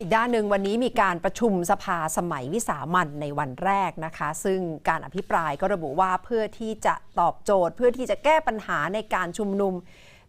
อีกด้านหนึ่งวันนี้มีการประชุมสภาสมัยวิสามันในวันแรกนะคะ ซึ่งการอภิปรายก็ระบุว่าเพื่อที่จะตอบโจทย์ เพื่อที่จะแก้ปัญหาในการชุมนุม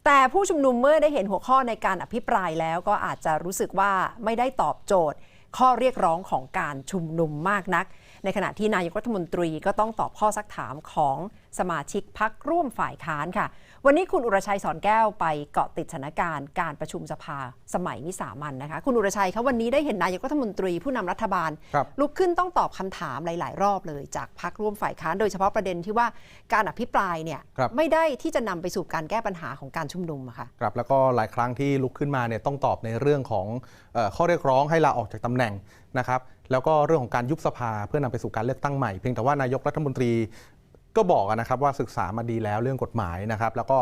แต่ผู้ชุมนุมเมื่อได้เห็นหัวข้อในการอภิปรายแล้วก็อาจจะรู้สึกว่าไม่ได้ตอบโจทย์ ข้อเรียกร้องของการชุมนุมมากนัก ในขณะที่นายกรัฐมนตรีก็ต้องตอบข้อซักถามของสมาชิกพักร่วมฝ่ายค้านค่ะ วันนี้คุณอุรชัยสอนแก้วไปเกาะติดสถานการณ์การประชุมสภาสมัยวิสามันนะคะ คุณอุรชัยคะวันนี้ได้เห็นนายกรัฐมนตรีผู้นำรัฐบาลครับลุกขึ้นต้องตอบคำถามหลาย ๆ รอบเลย จากพักร่วมฝ่ายค้าน โดยเฉพาะประเด็นที่ว่าการอภิปรายเนี่ยครับไม่ได้ที่จะนำไปสู่การแก้ปัญหาของการชุมนุมอะค่ะครับแล้วก็หลายครั้งที่ลุกขึ้นมาเนี่ยต้องตอบในเรื่องของเออข้อเรียกร้องให้ลาออกจากตำแหน่งนะครับ แล้วก็เรื่องของการยุบสภาเพื่อนำไปสู่การเลือกตั้งใหม่ เพียงแต่ว่านายกรัฐมนตรีก็บอกนะครับว่าศึกษามาดีแล้วเรื่องกฎหมายนะครับ แล้วก็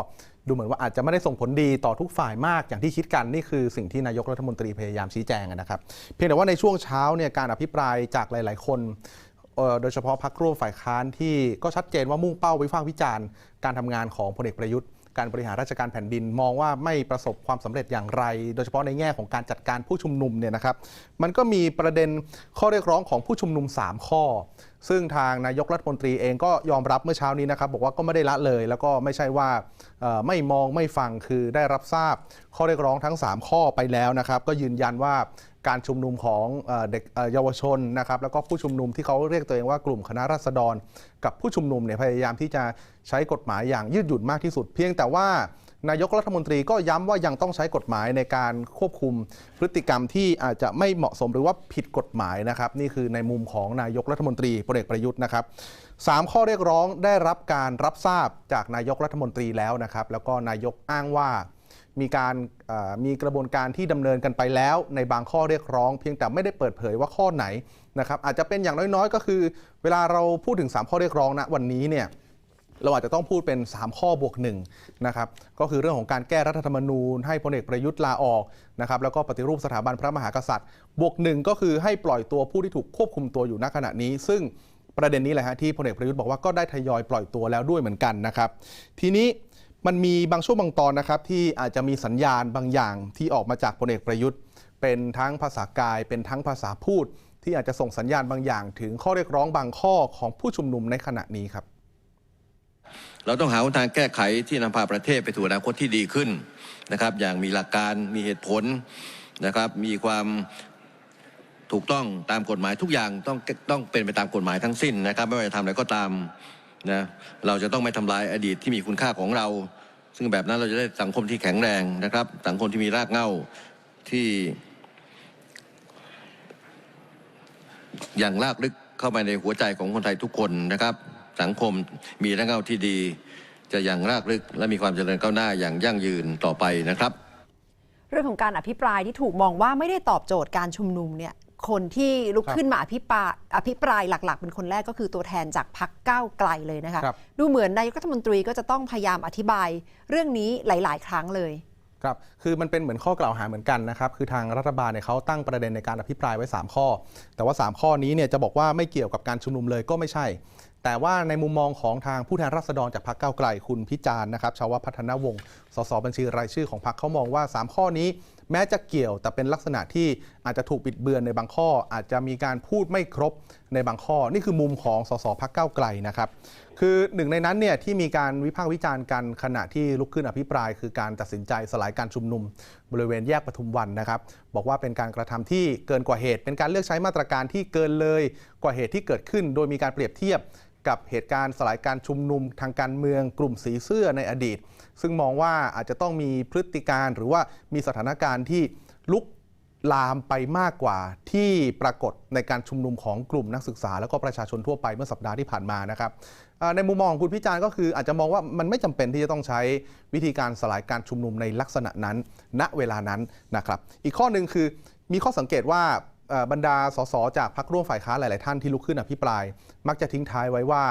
ดูเหมือนว่าอาจจะไม่ได้ส่งผลดีต่อทุกฝ่ายมากอย่างที่คิดกันนี่คือสิ่งที่นายกรัฐมนตรีพยายามชี้แจงนะครับ เพียงแต่ว่าในช่วงเช้าเนี่ยการอภิปรายจากหลาย ๆ คนโดยเฉพาะพรรคร่วมฝ่ายค้านที่ก็ชัดเจนว่ามุ่งเป้าวิพากษ์วิจารณ์การทำงานของพลเอกประยุทธ์ การบริหารราชการแผ่นดินมองว่าไม่ประสบความสำเร็จอย่างไร โดยเฉพาะในแง่ของการจัดการผู้ชุมนุมเนี่ยนะครับ มันก็มีประเด็นข้อเรียกร้องของผู้ชุมนุม 3 ข้อ ซึ่งทางนายกรัฐมนตรีเองก็ยอมรับเมื่อเช้านี้นะครับ บอกว่าก็ไม่ได้ละเลย แล้วก็ไม่ใช่ว่าไม่มองไม่ฟังคือได้รับทราบข้อเรียกร้องทั้ง 3 ข้อไปแล้วนะครับ ก็ยืนยันว่า การชุมนุมของเด็กเยาวชนนะครับแล้วก็ผู้ชุมนุมที่เขาเรียกตัวเองว่ากลุ่มคณะราษฎร กับผู้ชุมนุมเนี่ยพยายามที่จะใช้กฎหมายอย่างยืดหยุ่นมากที่สุด เพียงแต่ว่านายกรัฐมนตรีก็ย้ำว่ายังต้องใช้กฎหมายในการควบคุมพฤติกรรมที่อาจจะไม่เหมาะสมหรือว่าผิดกฎหมายนะครับ นี่คือในมุมของนายกรัฐมนตรีพลเอกประยุทธ์นะครับสามข้อเรียกร้องได้รับการรับทราบจากนายกรัฐมนตรีแล้วนะครับ แล้วก็นายกอ้างว่า มีการมีกระบวนการที่ดำเนินกันไปแล้วในบางข้อเรียกร้อง เพียงแต่ไม่ได้เปิดเผยว่าข้อไหนนะครับอาจจะเป็นอย่างน้อยๆ ก็คือ เวลาเราพูดถึง 3 ข้อเรียกร้องนะวันนี้เนี่ยเราอาจจะต้องพูดเป็น 3 ข้อบวกหนึ่งนะครับก็คือเรื่องของการแก้รัฐธรรมนูญ ให้พลเอกประยุทธ์ลาออกนะครับแล้วก็ปฏิรูปสถาบันพระมหากษัตริย์ บวกหนึ่งก็คือให้ปล่อยตัวผู้ที่ถูกควบคุมตัวอยู่ณขณะนี้ ซึ่งประเด็นนี้แหละฮะที่พลเอกประยุทธ์บอกว่าก็ได้ทยอยปล่อยตัวแล้วด้วยเหมือนกันนะครับทีนี้ มันมีบางช่วงบางตอนนะครับที่อาจจะมีสัญญาณบางอย่างที่ออกมาจากพลเอกประยุทธ์ เป็นทั้งภาษากาย เป็นทั้งภาษาพูด ที่อาจจะส่งสัญญาณบางอย่าง ถึงข้อเรียกร้องบางข้อของผู้ชุมนุมในขณะนี้ครับ เราต้องหาทางแก้ไขที่นำพาประเทศไปสู่อนาคตที่ดีขึ้นนะครับ อย่างมีหลักการมีเหตุผลนะครับ มีความถูกต้องตามกฎหมายทุกอย่างต้องต้องเป็นไปตามกฎหมายทั้งสิ้นนะครับ ไม่ว่าจะทำอะไรก็ตาม นะเราจะต้องไม่ทำลายอดีตที่มีคุณค่าของเรา ซึ่งแบบนั้นเราจะได้สังคมที่แข็งแรงนะครับ สังคมที่มีรากเหง้าที่อย่างลากลึกเข้าไปในหัวใจของคนไทยทุกคนนะครับ สังคมมีรากเหง้าที่ดี จะอย่างรากลึกและมีความเจริญก้าวหน้าอย่างยั่งยืนต่อไปนะครับ เรื่องของการอภิปรายที่ถูกมองว่าไม่ได้ตอบโจทย์การชุมนุมเนี่ย คนที่ลุกครับขึ้นมาอภิปรายอภิปรายหลัก ๆ เป็นคนแรกก็คือตัวแทนจากพักก้าวไกลเลยนะคะครับดูเหมือนนายกรัฐมนตรีก็จะต้องพยายามอธิบายเรื่องนี้หลาย ๆ ครั้งเลยครับคือมันเป็นเหมือนข้อกล่าวหาเหมือนกันนะครับ คือทางรัฐบาลเนี่ยเขาตั้งประเด็นในการอภิปรายไว้ 3 ข้อ แต่ว่า 3 ข้อนี้เนี่ยจะบอกว่าไม่เกี่ยวกับการชุมนุมเลยก็ไม่ใช่ แต่ว่าในมุมมองของทางผู้แทนราษฎรจากพรรคก้าวไกลคุณพิจารณ์นะครับชาวพัฒนวงศ์สสบัญชีรายชื่อของพรรคเขามองว่า 3 ข้อนี้ แม้จะเกี่ยวแต่เป็นลักษณะที่อาจจะถูกบิดเบือนในบางข้อ อาจจะมีการพูดไม่ครบในบางข้อ นี่คือมุมของสสพักเก้าไกลนะครับคือหนึ่งในนั้นเนี่ยที่มีการวิพากษ์วิจารณ์กันขณะที่ลุกขึ้นอภิปราย คือการตัดสินใจสลายการชุมนุม บริเวณแยกปทุมวันนะครับ บอกว่าเป็นการกระทำที่เกินกว่าเหตุ เป็นการเลือกใช้มาตรการที่เกินเลยกว่าเหตุที่เกิดขึ้น โดยมีการเปรียบเทียบกับเหตุการณ์สลายการชุมนุมทางการเมืองกลุ่มสีเสื้อในอดีต ซึ่งมองว่าอาจจะต้องมีพฤติการหรือว่ามีสถานการณ์ที่ลุกลามไปมากกว่าที่ปรากฏในการชุมนุมของกลุ่มนักศึกษา แล้วก็ประชาชนทั่วไปเมื่อสัปดาห์ที่ผ่านมานะครับในมุมมองของคุณพิจารณ์ก็คืออาจจะมองว่ามันไม่จำเป็นที่จะต้องใช้วิธีการสลายการชุมนุมในลักษณะนั้น ณเวลานั้นนะครับ อีกข้อหนึ่งคือมีข้อสังเกตว่าบรรดาสสจากพรรคร่วมฝ่ายค้านหลาย ๆ ท่านที่ลุกขึ้นอภิปราย มักจะทิ้งท้ายไว้ว่า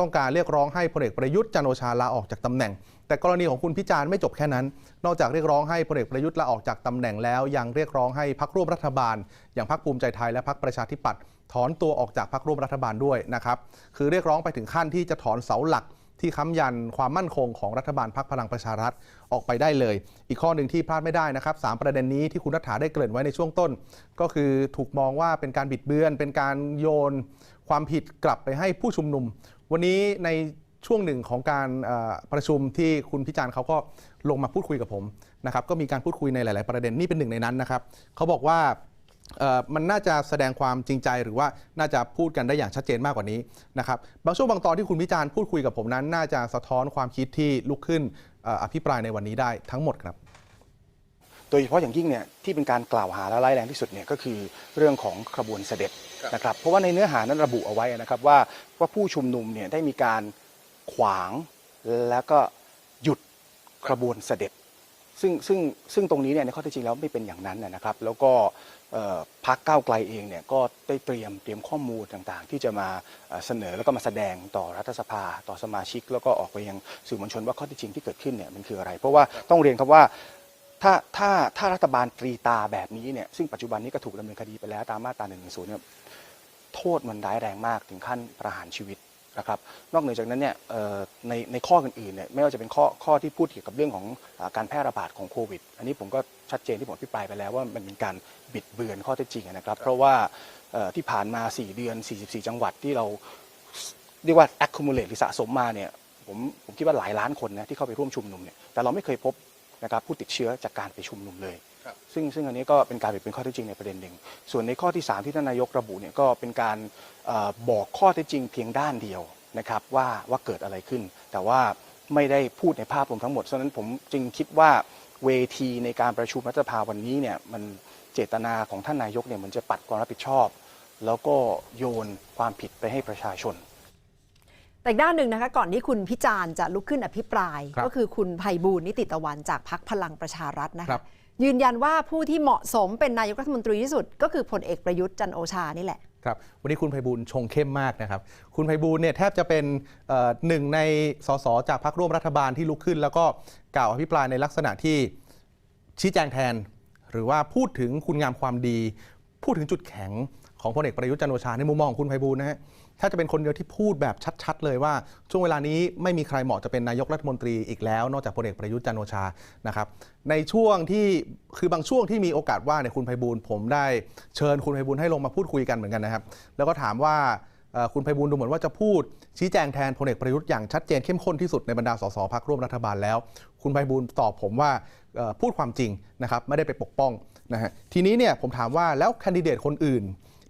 ต้องการเรียกร้องให้พลเอกประยุทธ์จันโอชาลาออกจากตำแหน่ง แต่กรณีของคุณพิจารณ์ไม่จบแค่นั้น นอกจากเรียกร้องให้พลเอกประยุทธ์ลาออกจากตำแหน่งแล้ว ยังเรียกร้องให้พักร่วมรัฐบาล อย่างพักภูมิใจไทยและพักประชาธิปัตย์ถอนตัวออกจากพักร่วมรัฐบาลด้วยนะครับ คือเรียกร้องไปถึงขั้นที่จะถอนเสาหลักที่ค้ำยันความมั่นคงของรัฐบาลพรรคพลังประชารัฐออกไปได้เลย อีกข้อหนึ่งที่พลาดไม่ได้นะครับสประเด็นนี้ที่คุณรัฐาได้เกริ่นไว้ในช่วงต้น ก็คือถูกมองว่าเป็นการบิดเบือน เป็นการโยน ความผิดกลับไปให้ผู้ชุมนุม วันนี้ใน ช่วงหนึ่งของการประชุมที่คุณพิจารณ์เขาก็ลงมาพูดคุยกับผมนะครับก็มีการพูดคุยในหลาย ๆ ประเด็นนี่เป็นหนึ่งในนั้นนะครับเขาบอกว่ามันน่าจะแสดงความจริงใจหรือว่าน่าจะพูดกันได้อย่างชัดเจนมากกว่านี้นะครับบางช่วงบางตอนที่คุณวิจารณ์พูดคุยกับผมนั้น น่าจะสะท้อนความคิดที่ลุกขึ้นเอ่ออภิปรายในวันนี้ได้ทั้งหมดครับโดยเฉพาะอย่างยิ่งเนี่ยที่เป็นการกล่าวหาและร้ายแรงที่สุดเนี่ยก็คือเรื่องของขบวนเสด็จนะครับเพราะว่าในเนื้อหานั้นระบุเอาไว้นะครับว่าว่าผู้ชุมนุมเนี่ยได้มีการ ขวางแล้วก็หยุดขบวนเสด็จ ซึ่งซึ่งซึ่งตรงนี้เนี่ยในข้อเท็จจริงแล้วไม่เป็นอย่างนั้นนะครับ แล้วก็พักก้าวไกลเองเนี่ยก็ได้เตรียมเตรียมข้อมูลต่างๆ ที่จะมาเอ่อเสนอแล้วก็มาแสดงต่อรัฐสภาต่อสมาชิก แล้วก็ออกไปยังสื่อมวลชนว่าข้อเท็จจริงที่เกิดขึ้นเนี่ยมันคืออะไร เพราะว่าต้องเรียนครับว่าถ้าถ้าถ้ารัฐบาลตรีตาแบบนี้เนี่ยซึ่งปัจจุบันนี้ก็ถูกดำเนินคดีไปแล้วตามมาตรา1นึเนี่ยโทษมันร้ายแรงมากถึงขั้นประหารชีวิต นะครับนอกเหนือจากนั้นเนี่ยในในข้ออื่นๆเนี่ยไม่ว่าจะเป็นข้อข้อที่พูดเกี่ยวกับเรื่องของอการแพร่ระบาดของโควิด อันนี้ผมก็ชัดเจนที่ผมอภิปรายไปแล้วว่ามันเป็นการบิดเบือนข้อเท็จจริงนะครับ เพราะว่าที่ผ่านมา 4 เดือน 44 จังหวัดที่เราเรียกว่า accumulate หรือสะสมมาเนี่ยผมผมคิดว่าหลายล้านคนนะที่เข้าไปร่วมชุมนุมเนี่ยแต่เราไม่เคยพบ นะครับผู้ติดเชื้อจากการไปชุมนุมเลย ซึ่งซึ่งอันนี้ก็เป็นการบิดเบือนข้อเท็จจริงในประเด็นหนึ่ง ส่วนในข้อที่ 3 ที่ท่านนายกระบุเนี่ยก็เป็นการเออบอกข้อเท็จจริงเพียงด้านเดียวนะครับว่าว่าเกิดอะไรขึ้น แต่ว่าไม่ได้พูดในภาพรวมทั้งหมดฉะนั้นผมจึงคิดว่าเวทีในการประชุมรัฐสภาวันนี้เนี่ยมันเจตนาของท่านนายกเนี่ยเหมันจะปัดความรับผิดชอบ แล้วก็โยนความผิดไปให้ประชาชน แต่อีกด้านหนึ่งนะคะก่อนที่คุณพิจารณ์จะลุกขึ้นอภิปรายครับก็คือคุณไพบูลย์นิติตะวันจากพักพลังประชารัฐนะครัคะบยืนยันว่าผู้ที่เหมาะสมเป็นนายกรัฐมนตรีที่สุด ก็คือพลเอกประยุทธ์จันทร์โอชานี่แหละครับวันนี้คุณไพบูลย์ชงเข้มมากนะครับ คุณไพบูลย์เนี่ยแทบจะเป็นเอ่อหนึ่งในสสจากพรรคร่วมรัฐบาลที่ลุกขึ้น แล้วก็กล่าวอภิปรายในลักษณะที่ชี้แจงแทน หรือว่าพูดถึงคุณงามความดี พูดถึงจุดแข็งของพลเอกประยุทธ์จันทร์โอชาในมุมมองของคุณไพบูลย์นะฮะ ถ้าจะเป็นคนเดียวที่พูดแบบชัดๆ เลยว่า ช่วงเวลานี้ไม่มีใครเหมาะจะเป็นนายกรัฐมนตรีอีกแล้ว นอกจากพลเอกประยุทธ์จันโอชานะครับในช่วงที่คือบางช่วงที่มีโอกาสว่าเนี่ยคุณไพบูลผมได้เชิญคุณไพบูลให้ลงมาพูดคุยกันเหมือนกันนะครับ แล้วก็ถามว่าคุณไพบูลดูเหมือนว่าจะพูดชี้แจงแทนพลเอกประยุทธ์อย่างชัดเจนเข้มข้นที่สุดในบรรดาสสพักร่วมรัฐบาลแล้ว คุณไพบูลตอบผมว่าพูดความจริงนะครับไม่ได้ไปปกป้องนะฮะทีนี้เนี่ยผมถามว่าแล้วแคนดิเดตคนอื่น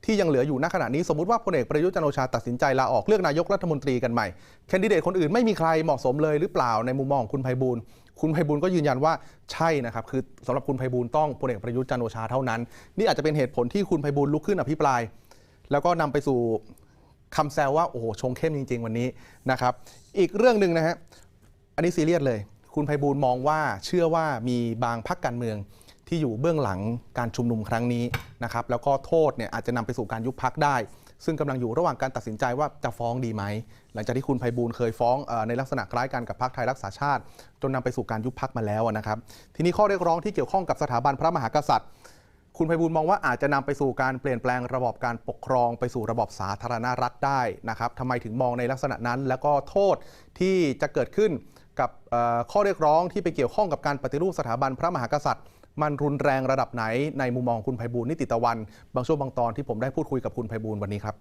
ที่ยังเหลืออยู่ณขณะนี้สมมติว่าพลเอกประยุทธ์จันโอชาตัดสินใจลาออกเลือกนายกรัฐมนตรีกันใหม่แคนดิเดตคนอื่นไม่มีใครเหมาะสมเลยหรือเปล่าในมุมมองคุณไพบูลคุณไพบูลก็ยืนยันว่าใช่นะครับคือสำหรับคุณไพบูลต้องพลเอกประยุทธ์จันโอชาเท่านั้น นี่อาจจะเป็นเหตุผลที่คุณไพบูลลุกขึ้นอภิปราย แล้วก็นำไปสู่คำแซวว่าโอ้โหชงเข้มจริง ๆ วันนี้นะครับอีกเรื่องหนึ่งนะฮะอันนี้ซีเรียสเลย คุณไพบูลมองว่าเชื่อว่ามีบางพักการเมือง ที่อยู่เบื้องหลังการชุมนุมครั้งนี้นะครับแล้วก็โทษเนี่ยอาจจะนำไปสู่การยุบพักได้ ซึ่งกำลังอยู่ระหว่างการตัดสินใจว่าจะฟ้องดีไหม หลังจากที่คุณไพบูลเคยฟ้องในลักษณะคล้ายกันกับพรรคไทยรักษาชาติ จนนำไปสู่การยุบพักมาแล้วนะครับ ทีนี้ข้อเรียกร้องที่เกี่ยวข้องกับสถาบันพระมหากษัตริย์ คุณไพบูลมองว่าอาจจะนำไปสู่การเปลี่ยนแปลงระบอบการปกครองไปสู่ระบอบสาธารณรัฐได้นะครับทำไมถึงมองในลักษณะนั้น แล้วก็โทษที่จะเกิดขึ้นกับข้อเรียกร้องที่ไปเกี่ยวข้องกับการปฏิรูปสถาบันพระมหากษัตริย์ มันรุนแรงระดับไหนในมุมมองคุณไพบูลนิติตะวัน บางช่วงบางตอนที่ผมได้พูดคุยกับคุณไพบูลวันนี้ครับ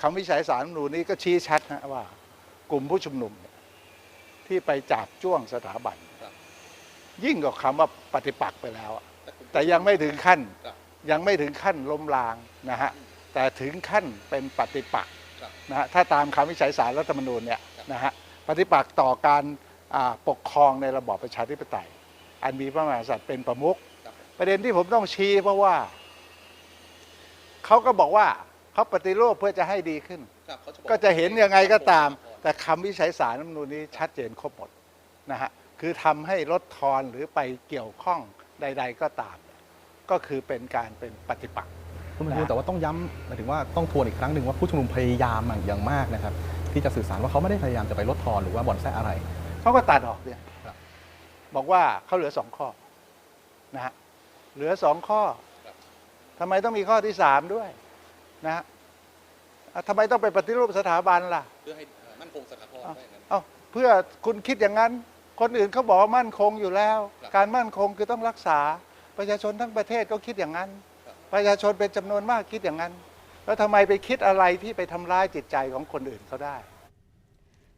คำวิจัยสารรัฐมนูญนี้ก็ชี้ชัดนะว่า กลุ่มผู้ชุมนุมที่ไปจับจ้วงสถาบัน ยิ่งกว่าคำว่าปฏิปักษ์ไปแล้ว แต่ยังไม่ถึงขั้นยังไม่ถึงขั้นล้มลางนะฮะแต่ถึงขั้นเป็นปฏิปักษ์นะฮะถ้าตามคำวิจัยสารรัฐธรรมนูญเนี่ยนะฮะปฏิปักษ์ต่อการปกครองในระบอบประชาธิปไตย อันมีพระมหากษัตริย์เป็นประมุขประเด็นที่ผมต้องชี้เพราะว่าเขาก็บอกว่าเขาปฏิรูปเพื่อจะให้ดีขึ้น ก็จะเห็นยังไงก็ตาม แต่คำวิจัยสารรัฐธรรมนูญนี้ชัดเจนครบหมดนะฮะคือทำให้ลดทอนหรือไปเกี่ยวข้องใด ๆ ก็ตาม ก็คือเป็นการเป็นปฏิปักษ์คุณไพบูลย์แต่ว่าต้องย้ำหมายถึงว่าต้องทวนอีกครั้งหนึ่งว่าผู้ชุมนุมพยายามอย่างมากนะครับ ที่จะสื่อสารว่าเขาไม่ได้พยายามจะไปลดทอนหรือว่าบ่อนแซะอะไรเขาก็ตัดออกเนี่ยครั บบอกว่าเขาเหลือสองข้อนะฮะเหลือสองข้อทำไมต้องมีข้อที่สามด้วยนะฮะอะทำไมต้องไปปฏิรูปสถาบันล่ะ เพื่อให้มั่นคงสถาพรเอ้าว่าอย่างนั้นเอ้าเพื่อคุณคิดอย่างนั้น คนอื่นเขาบอกว่ามั่นคงอยู่แล้วครับการมั่นคงคือต้องรักษา ประชาชนทั้งประเทศก็คิดอย่างนั้นครับประชาชนเป็นจำนวนมากคิดอย่างนั้น แล้วทำไมไปคิดอะไรที่ไปทำร้ายจิตใจของคนอื่นเขาได้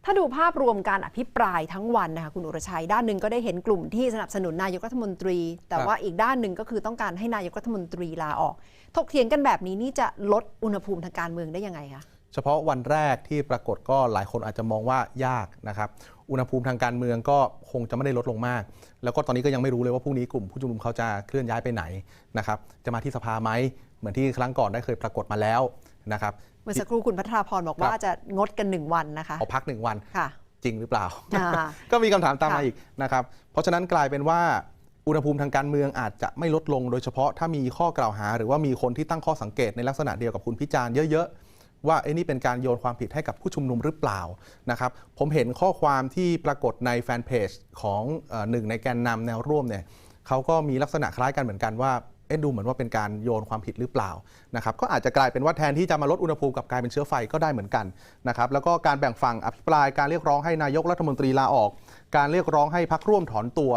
ถ้าดูภาพรวมการอภิปรายทั้งวันนะคะคุณอุรชัยด้านหนึ่งก็ได้เห็นกลุ่มที่สนับสนุนนายกรัฐมนตรี แต่ว่าอีกด้านหนึ่งก็คือต้องการให้นายกรัฐมนตรีลาออก ถกเถียงกันแบบนี้นี่จะลดอุณหภูมิทางการเมืองได้ยังไงคะเฉพาะวันแรกที่ปรากฏก็หลายคนอาจจะมองว่ายากนะครับอุณหภูมิทางการเมืองก็คงจะไม่ได้ลดลงมาก แล้วก็ตอนนี้ก็ยังไม่รู้เลยว่าพรุ่งนี้กลุ่มผู้ชุมนุมเขาจะเคลื่อนย้ายไปไหนนะครับจะมาที่สภาไหมเหมือนที่ครั้งก่อนได้เคยปรากฏมาแล้วนะครับ มื่อสักครู่คุณพัทราพรบอกว่าครับจะงดกันหนึ่งวันนะคะเอาพักหนึ่งวันค่ะจริงหรือเปล่าอ่าก็มีคำถามตามมาค่ะอีกนะครับ เพราะฉะนั้นกลายเป็นว่าอุณหภูมิทางการเมืองอาจจะไม่ลดลง โดยเฉพาะถ้ามีข้อกล่าวหา หรือว่ามีคนที่ตั้งข้อสังเกตในลักษณะเดียวกับคุณพิจารณ์เยอะๆ ว่าเอ้นี่เป็นการโยนความผิดให้กับผู้ชุมนุมหรือเปล่านะครับ ผมเห็นข้อความที่ปรากฏในแฟนเพจของเอ่อหนึ่งในแกนนำแนวร่วมเนี่ยเขาก็มีลักษณะคล้ายกันเหมือนกันว่า เอ๊ะดูเหมือนว่าเป็นการโยนความผิดหรือเปล่านะครับก็อาจจะกลายเป็นว่าแทนที่จะมาลดอุณหภูมิกลับกลายเป็นเชื้อไฟก็ได้เหมือนกันนะครับแล้วก็การแบ่งฝั่งอภิปรายการเรียกร้องให้นายกรัฐมนตรีลาออก การเรียกร้องให้พักร่วมถอนตัว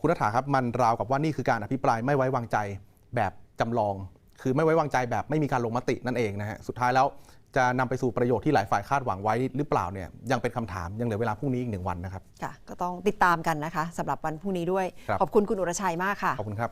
คุณนัฐาครับมันราวกับว่านี่คือการอภิปรายไม่ไว้วางใจแบบจำลอง คือไม่ไว้วางใจแบบไม่มีการลงมตินั่นเองนะฮะสุดท้ายแล้วจะนำไปสู่ประโยชน์ที่หลายฝ่ายคาดหวังไว้หรือเปล่าเนี่ยยังเป็นคำถามยังเหลือเวลาพรุ่งนี้อีกหนึ่งวันนะครับค่ะก็ต้องติดตามกันนะคะสำหรับวันพรุ่งนี้ด้วยครับขอบคุณคุณอุรชัยมากค่ะขอบคุณครับ